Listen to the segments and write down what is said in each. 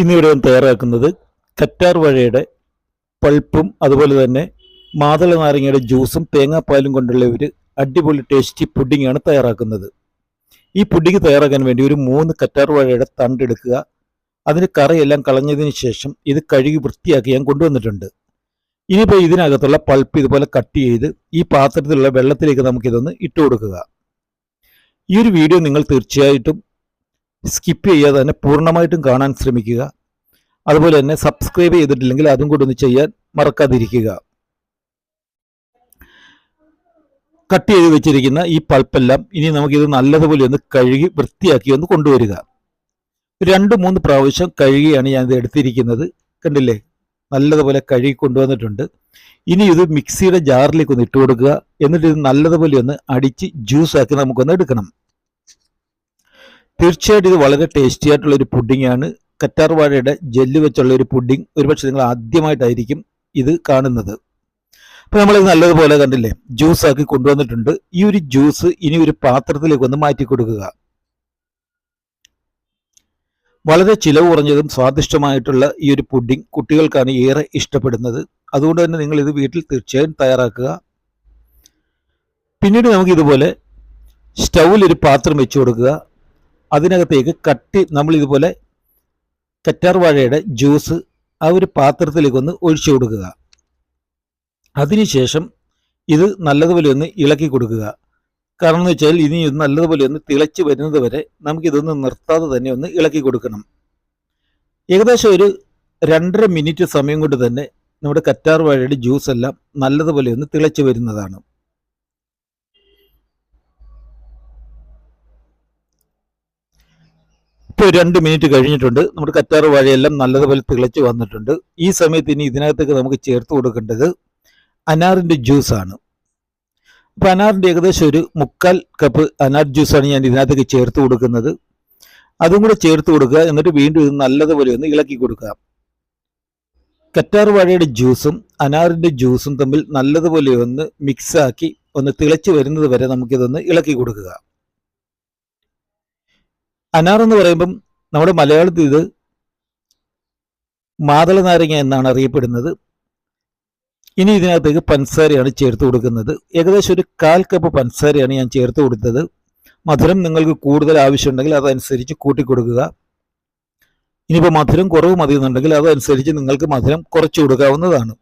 ഇന്നിവിടെ തയ്യാറാക്കുന്നത് കറ്റാർ വഴയുടെ പൾപ്പും അതുപോലെ തന്നെ മാതള നാരങ്ങയുടെ ജ്യൂസും തേങ്ങാപ്പാലും കൊണ്ടുള്ള ഒരു അടിപൊളി ടേസ്റ്റി പുഡിങ്ങാണ് തയ്യാറാക്കുന്നത്. ഈ പുഡിങ് തയ്യാറാക്കാൻ വേണ്ടി ഒരു മൂന്ന് കറ്റാർ വാഴയുടെ തണ്ടെടുക്കുക അതിന് കറയെല്ലാം കളഞ്ഞതിന് ശേഷം ഇത് കഴുകി വൃത്തിയാക്കി ഞാൻ കൊണ്ടുവന്നിട്ടുണ്ട്. ഇനിയിപ്പോൾ ഇതിനകത്തുള്ള പൾപ്പ് ഇതുപോലെ കട്ട് ചെയ്ത് ഈ പാത്രത്തിലുള്ള വെള്ളത്തിലേക്ക് നമുക്കിതൊന്ന് ഇട്ട് കൊടുക്കുക. ഈ ഒരു വീഡിയോ നിങ്ങൾ തീർച്ചയായിട്ടും സ്കിപ്പ് ചെയ്യാതെ തന്നെ പൂർണമായിട്ടും കാണാൻ ശ്രമിക്കുക. അതുപോലെ തന്നെ സബ്സ്ക്രൈബ് ചെയ്തിട്ടില്ലെങ്കിൽ അതും കൂടി ഒന്ന് ചെയ്യാൻ മറക്കാതിരിക്കുക. കട്ട് ചെയ്ത് വെച്ചിരിക്കുന്ന ഈ പൾപ്പെല്ലാം ഇനി നമുക്കിത് നല്ലതുപോലെ ഒന്ന് കഴുകി വൃത്തിയാക്കി ഒന്ന് കൊണ്ടുവരിക. രണ്ട് മൂന്ന് പ്രാവശ്യം കഴുകിയാണ് ഞാനിത് എടുത്തിരിക്കുന്നത്. കണ്ടില്ലേ? നല്ലതുപോലെ കഴുകി കൊണ്ടുവന്നിട്ടുണ്ട്. ഇനി ഇത് മിക്സിയുടെ ജാറിലേക്ക് ഒന്ന് ഇട്ട് കൊടുക്കുക. എന്നിട്ട് ഇത് നല്ലതുപോലെ ഒന്ന് അടിച്ച് ജ്യൂസാക്കി നമുക്കൊന്ന് എടുക്കണം. തീർച്ചയായിട്ടും ഇത് വളരെ ടേസ്റ്റി ആയിട്ടുള്ള ഒരു പുഡിംഗ് ആണ്. കറ്റാർ ജെല്ല് വെച്ചുള്ള ഒരു പുഡിംഗ് ഒരുപക്ഷെ നിങ്ങൾ ആദ്യമായിട്ടായിരിക്കും ഇത് കാണുന്നത്. അപ്പോൾ നമ്മളിത് നല്ലതുപോലെ കണ്ടില്ലേ ജ്യൂസ് ആക്കി കൊണ്ടുവന്നിട്ടുണ്ട്. ഈ ഒരു ജ്യൂസ് ഇനി ഒരു പാത്രത്തിലേക്ക് ഒന്ന് മാറ്റി കൊടുക്കുക. വളരെ ചിലവ് കുറഞ്ഞതും സ്വാദിഷ്ടമായിട്ടുള്ള ഈ ഒരു പുഡിംഗ് കുട്ടികൾക്കാണ് ഏറെ ഇഷ്ടപ്പെടുന്നത്. അതുകൊണ്ട് തന്നെ നിങ്ങൾ ഇത് വീട്ടിൽ തീർച്ചയായും തയ്യാറാക്കുക. പിന്നീട് നമുക്ക് ഇതുപോലെ സ്റ്റൗവിൽ ഒരു പാത്രം വെച്ചു കൊടുക്കുക. അതിനകത്തേക്ക് കട്ടി നമ്മൾ ഇതുപോലെ കറ്റാർ വാഴയുടെ ജ്യൂസ് ആ ഒരു പാത്രത്തിലേക്ക് ഒന്ന് ഒഴിച്ചു കൊടുക്കുക. അതിനുശേഷം ഇത് നല്ലതുപോലെ ഒന്ന് ഇളക്കി കൊടുക്കുക. കാരണം എന്ന് വെച്ചാൽ ഇനി നല്ലതുപോലെ ഒന്ന് തിളച്ച് വരുന്നത് വരെ നമുക്കിതൊന്ന് നിർത്താതെ തന്നെ ഒന്ന് ഇളക്കി കൊടുക്കണം. ഏകദേശം ഒരു രണ്ടര മിനിറ്റ് സമയം കൊണ്ട് തന്നെ നമ്മുടെ കറ്റാർ വാഴയുടെ ജ്യൂസ് എല്ലാം നല്ലതുപോലെ ഒന്ന് തിളച്ച് വരുന്നതാണ്. ഇപ്പോൾ രണ്ട് മിനിറ്റ് കഴിഞ്ഞിട്ടുണ്ട്. നമ്മുടെ കറ്റാർ വാഴയെല്ലാം നല്ലതുപോലെ തിളച്ച് വന്നിട്ടുണ്ട്. ഈ സമയത്ത് ഇനി ഇതിനകത്തേക്ക് നമുക്ക് ചേർത്ത് കൊടുക്കേണ്ടത് അനാറിന്റെ ജ്യൂസാണ് അപ്പോൾ അനാറിന്റെ ഏകദേശം ഒരു മുക്കാൽ കപ്പ് അനാർ ജ്യൂസാണ് ഞാൻ ഇതിനകത്തേക്ക് ചേർത്ത് കൊടുക്കുന്നത്. അതും കൂടെ ചേർത്ത് കൊടുക്കുക. എന്നിട്ട് വീണ്ടും ഇത് നല്ലതുപോലെ ഒന്ന് ഇളക്കി കൊടുക്കുക. കറ്റാർ വാഴയുടെ ജ്യൂസും അനാറിന്റെ ജ്യൂസും തമ്മിൽ നല്ലതുപോലെ ഒന്ന് മിക്സാക്കി ഒന്ന് തിളച്ച് വരുന്നത് വരെ നമുക്കിതൊന്ന് ഇളക്കി കൊടുക്കുക. അനാർ എന്ന് പറയുമ്പം നമ്മുടെ മലയാളത്തിൽ ഇത് മാതള നാരങ്ങ എന്നാണ് അറിയപ്പെടുന്നത്. ഇനി ഇതിനകത്തേക്ക് പഞ്ചസാരയാണ് ചേർത്ത് കൊടുക്കുന്നത്. ഏകദേശം ഒരു കാൽ കപ്പ് പഞ്ചസാരയാണ് ഞാൻ ചേർത്ത് കൊടുത്തത്. മധുരം നിങ്ങൾക്ക് കൂടുതൽ ആവശ്യമുണ്ടെങ്കിൽ അതനുസരിച്ച് കൂട്ടിക്കൊടുക്കുക. ഇനിയിപ്പോൾ മധുരം കുറവ് മതി എന്നുണ്ടെങ്കിൽ അതനുസരിച്ച് നിങ്ങൾക്ക് മധുരം കുറച്ച് കൊടുക്കാവുന്നതാണ്.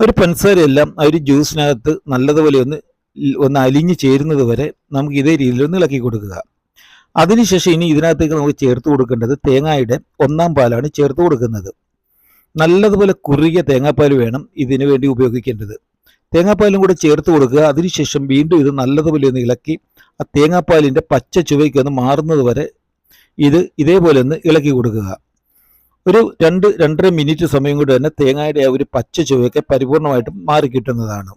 ഒരു പഞ്ചസാരയെല്ലാം ആ ഒരു ജ്യൂസിനകത്ത് നല്ലതുപോലെ ഒന്ന് ഒന്ന് അലിഞ്ഞ് ചേരുന്നത് വരെ നമുക്ക് ഇതേ രീതിയിൽ ഒന്ന് ഇളക്കി കൊടുക്കുക. അതിനുശേഷം ഇനി ഇതിനകത്തേക്ക് നമുക്ക് ചേർത്ത് കൊടുക്കേണ്ടത് തേങ്ങയുടെ ഒന്നാം പാലാണ് ചേർത്ത് കൊടുക്കുന്നത്. നല്ലതുപോലെ കുറുകിയ തേങ്ങാപ്പാൽ വേണം ഇതിനു വേണ്ടി ഉപയോഗിക്കേണ്ടത്. തേങ്ങാപ്പാലും കൂടെ ചേർത്ത് കൊടുക്കുക. അതിനുശേഷം വീണ്ടും ഇത് നല്ലതുപോലെ ഒന്ന് ഇളക്കി ആ തേങ്ങാപ്പാലിന്റെ പച്ച ചുവയ്ക്കൊന്ന് മാറുന്നത് വരെ ഇത് ഇതേപോലെ ഒന്ന് ഇളക്കി കൊടുക്കുക. ഒരു രണ്ട് രണ്ടര മിനിറ്റ് സമയം കൊണ്ട് തന്നെ തേങ്ങയുടെ ആ ഒരു പച്ച ചുവയൊക്കെ പരിപൂർണമായിട്ടും മാറിക്കിട്ടുന്നതാണ്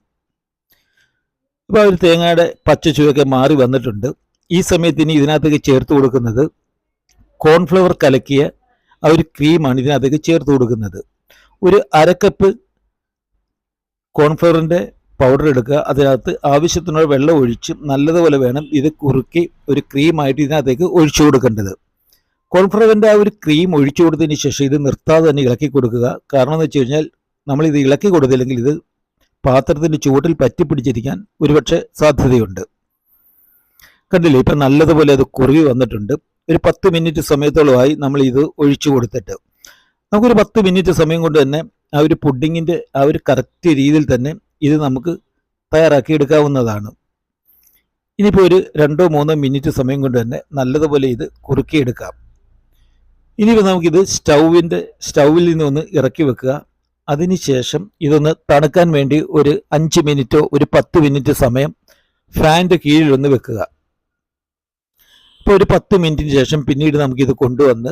ഇപ്പോൾ ആ ഒരു തേങ്ങയുടെ പച്ച ചുവയൊക്കെ മാറി വന്നിട്ടുണ്ട്. ഈ സമയത്ത് ഇനി ഇതിനകത്തേക്ക് ചേർത്ത് കൊടുക്കുന്നത് കോൺഫ്ലവർ കലക്കിയ ആ ഒരു ക്രീമാണ് ഇതിനകത്തേക്ക് ചേർത്ത് കൊടുക്കുന്നത്. ഒരു അരക്കപ്പ് കോൺഫ്ലവറിന്റെ പൗഡർ എടുക്കുക. അതിനകത്ത് ആവശ്യത്തിനുള്ള വെള്ളം ഒഴിച്ച് നല്ലതുപോലെ വേണം ഇത് കുറുക്കി ഒരു ക്രീമായിട്ട് ഇതിനകത്തേക്ക് ഒഴിച്ചു കൊടുക്കേണ്ടത്. കോൺഫ്ലവറിന്റെ ആ ഒരു ക്രീം ഒഴിച്ചു കൊടുത്തതിന് ശേഷം ഇത് നിർത്താതെ തന്നെ ഇളക്കി കൊടുക്കുക. കാരണം എന്ന് വെച്ച് കഴിഞ്ഞാൽ നമ്മൾ ഇത് ഇളക്കി കൊടുത്തില്ലെങ്കിൽ ഇത് പാത്രത്തിന്റെ ചുവട്ടിൽ പറ്റിപ്പിടിച്ചിരിക്കാൻ ഒരുപക്ഷെ സാധ്യതയുണ്ട്. കണ്ടില്ലേ? ഇപ്പം നല്ലതുപോലെ അത് കുറുകി വന്നിട്ടുണ്ട്. ഒരു പത്ത് മിനിറ്റ് സമയത്തോളമായി നമ്മൾ ഇത് ഒഴിച്ചു കൊടുത്തിട്ട്. നമുക്കൊരു പത്ത് മിനിറ്റ് സമയം കൊണ്ട് തന്നെ ആ ഒരു പുഡിങ്ങിന്റെ ആ ഒരു കറക്റ്റ് രീതിയിൽ തന്നെ ഇത് നമുക്ക് തയ്യാറാക്കി എടുക്കാവുന്നതാണ്. ഇനിയിപ്പോൾ ഒരു രണ്ടോ മൂന്നോ മിനിറ്റ് സമയം കൊണ്ട് തന്നെ നല്ലതുപോലെ ഇത് കുറുക്കിയെടുക്കാം ഇനിയിപ്പോൾ നമുക്കിത് സ്റ്റൗവിന്റെ സ്റ്റൗവിൽ നിന്ന് ഒന്ന് ഇറക്കി വെക്കുക. അതിനുശേഷം ഇതൊന്ന് തണുക്കാൻ വേണ്ടി ഒരു അഞ്ച് മിനിറ്റോ ഒരു പത്ത് മിനിറ്റ് സമയം ഫാനിന്റെ കീഴിലൊന്ന് വെക്കുക. ഇപ്പോൾ ഒരു പത്ത് മിനിറ്റിന് ശേഷം പിന്നീട് നമുക്കിത് കൊണ്ടുവന്ന്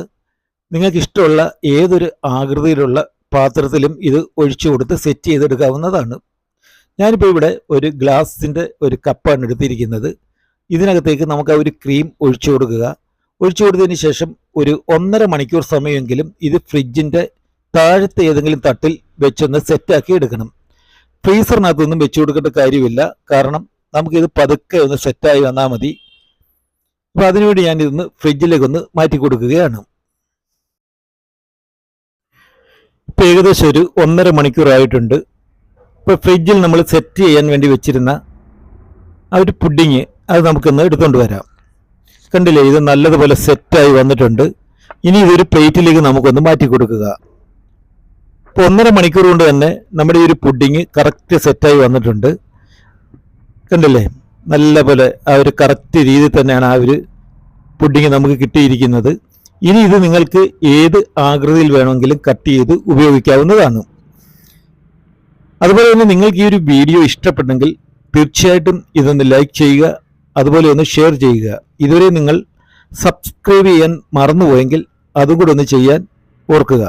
നിങ്ങൾക്ക് ഇഷ്ടമുള്ള ഏതൊരു ആകൃതിയിലുള്ള പാത്രത്തിലും ഇത് ഒഴിച്ചു കൊടുത്ത് സെറ്റ് ചെയ്തെടുക്കാവുന്നതാണ്. ഞാനിപ്പോൾ ഇവിടെ ഒരു ഗ്ലാസിന്റെ ഒരു കപ്പാണ് എടുത്തിരിക്കുന്നത്. ഇതിനകത്തേക്ക് നമുക്ക് ഒരു ക്രീം ഒഴിച്ചു കൊടുക്കുക. ഒഴിച്ചു കൊടുത്തതിന് ശേഷം ഒരു ഒന്നര മണിക്കൂർ സമയമെങ്കിലും ഇത് ഫ്രിഡ്ജിന്റെ താഴത്തെ ഏതെങ്കിലും തട്ടിൽ വെച്ചൊന്ന് സെറ്റാക്കി എടുക്കണം. ഫ്രീസറിനകത്തൊന്നും വെച്ചു കൊടുക്കേണ്ട കാര്യമില്ല. കാരണം നമുക്കിത് പതുക്കെ ഒന്ന് സെറ്റായി വന്നാൽ മതി. അപ്പോൾ അതിനുവേണ്ടി ഞാൻ ഇതൊന്ന് ഫ്രിഡ്ജിലേക്ക് ഒന്ന് മാറ്റി കൊടുക്കുകയാണ്. ഇപ്പം ഏകദേശം ഒരു ഒന്നര മണിക്കൂറായിട്ടുണ്ട് ഇപ്പോൾ ഫ്രിഡ്ജിൽ നമ്മൾ സെറ്റ് ചെയ്യാൻ വേണ്ടി വെച്ചിരുന്ന ആ ഒരു പുഡിങ് അത് നമുക്കൊന്ന് എടുത്തുകൊണ്ട് വരാം. കണ്ടില്ലേ ഇത് നല്ലതുപോലെ സെറ്റായി വന്നിട്ടുണ്ട്. ഇനി ഇതൊരു പ്ലേറ്റിലേക്ക് നമുക്കൊന്ന് മാറ്റി കൊടുക്കുക. ഇപ്പോൾ ഒന്നര മണിക്കൂർ കൊണ്ട് തന്നെ നമ്മുടെ ഈ ഒരു പുഡിങ് കറക്റ്റ് സെറ്റായി വന്നിട്ടുണ്ട്. കണ്ടില്ലേ നല്ലപോലെ ആ ഒരു കറക്റ്റ് രീതിയിൽ തന്നെയാണ് ആ ഒരു പുഡിങ് നമുക്ക് കിട്ടിയിരിക്കുന്നത്. ഇനി ഇത് നിങ്ങൾക്ക് ഏത് ആകൃതിയിൽ വേണമെങ്കിലും കട്ട് ചെയ്ത് ഉപയോഗിക്കാവുന്നതാണ്. അതുപോലെ തന്നെ നിങ്ങൾക്ക് ഈ ഒരു വീഡിയോ ഇഷ്ടപ്പെട്ടെങ്കിൽ തീർച്ചയായിട്ടും ഇതൊന്ന് ലൈക്ക് ചെയ്യുക അതുപോലെ ഒന്ന് ഷെയർ ചെയ്യുക. ഇതുവരെ നിങ്ങൾ സബ്സ്ക്രൈബ് ചെയ്യാൻ മറന്നുപോയെങ്കിൽ അതും കൂടെ ഒന്ന് ചെയ്യാൻ ഓർക്കുക.